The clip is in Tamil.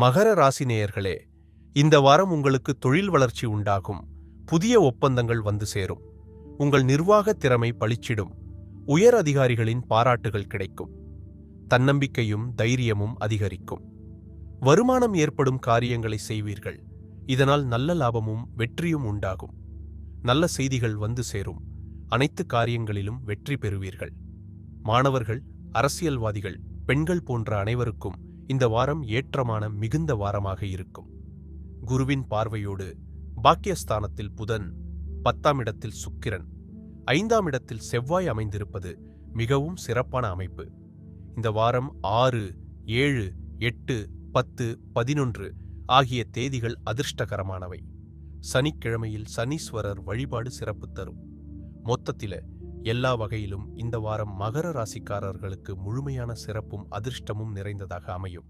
மகர ராசி நேயர்களே இந்த வாரம் உங்களுக்கு தொழில் வளர்ச்சி உண்டாகும். புதிய ஒப்பந்தங்கள் வந்து சேரும். உங்கள் நிர்வாக திறமை பளிச்சிடும். உயர் அதிகாரிகளின் பாராட்டுகள் கிடைக்கும். தன்னம்பிக்கையும் தைரியமும் அதிகரிக்கும். வருமானம் ஏற்படும் காரியங்களை செய்வீர்கள். இதனால் நல்ல லாபமும் வெற்றியும் உண்டாகும். நல்ல செய்திகள் வந்து சேரும். அனைத்து காரியங்களிலும் வெற்றி பெறுவீர்கள். மாணவர்கள் அரசியல்வாதிகள் பெண்கள் போன்ற அனைவருக்கும் இந்த வாரம் ஏற்றமான மிகுந்த வாரமாக இருக்கும். குருவின் பார்வையோடு பாக்கியஸ்தானத்தில் புதன் பத்தாம் இடத்தில் சுக்கிரன் ஐந்தாம் இடத்தில் செவ்வாய் அமைந்திருப்பது மிகவும் சிறப்பான அமைப்பு. இந்த வாரம் ஆறு ஏழு எட்டு பத்து பதினொன்று ஆகிய தேதிகள் அதிர்ஷ்டகரமானவை. சனிக்கிழமையில் சனீஸ்வரர் வழிபாடு சிறப்பு தரும். மொத்தத்தில எல்லா வகையிலும் இந்த வாரம் மகர ராசிக்காரர்களுக்கு முழுமையான சிறப்பும் அதிர்ஷ்டமும் நிறைந்ததாக அமையும்.